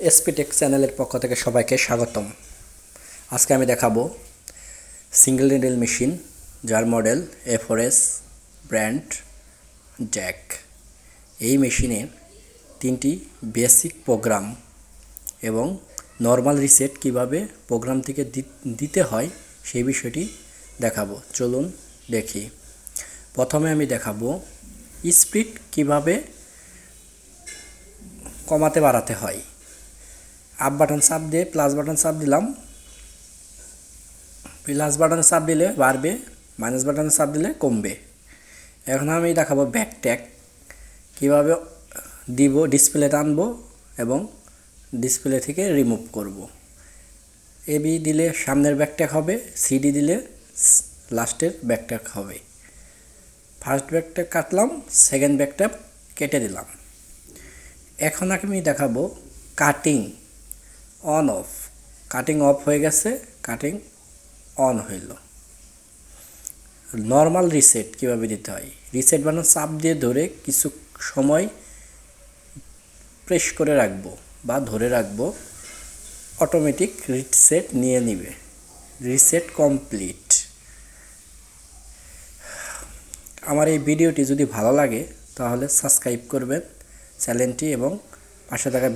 এসপিটেক চ্যানেলের পক্ষ থেকে সবাইকে স্বাগতম। আজকে আমি দেখাবো সিঙ্গেল নিডেল মেশিন, যার মডেল এফোরেস ব্র্যান্ড জ্যাক। এই মেশিনের তিনটি বেসিক প্রোগ্রাম এবং নর্মাল রিসেট কীভাবে প্রোগ্রাম থেকে দিতে হয় সেই বিষয়টি দেখাবো। চলুন দেখি। প্রথমে আমি দেখাবো স্পিড কীভাবে কমাতে বাড়াতে হয়। আপ বাটন চাপ দিয়ে প্লাস বাটন চাপ দিলাম। প্লাস বাটন চাপ দিলে বাড়বে মাইনাস বাটন চাপ দিলে কমবে। এখন আমি দেখাবো ব্যাক ট্যাগ কীভাবে দিব ডিসপ্লেতে আনব এবং ডিসপ্লে থেকে রিমুভ করব। এবি দিলে সামনের ব্যাকট্যাগ হবে সিডি দিলে লাস্টের ব্যাকট্যাগ হবে। ফার্স্ট ব্যাকট্যাগ কাটলাম সেকেন্ড ব্যাকট্যাগ কেটে দিলাম। এখন আমি দেখাবো cutting on off cutting off হয়ে গেছে কাটিং অন হইল। নর্মাল রিসেট কীভাবে দিতে হয়? রিসেট বাটন চাপ দিয়ে ধরে কিছু সময় প্রেস করে রাখব বা ধরে রাখব অটোমেটিক রিসেট নিয়ে নিবে। রিসেট কমপ্লিট আমার এই ভিডিওটি যদি ভালো লাগে, তাহলে সাবস্ক্রাইব করবেন, চ্যানেলটি এবং পাশে থাকা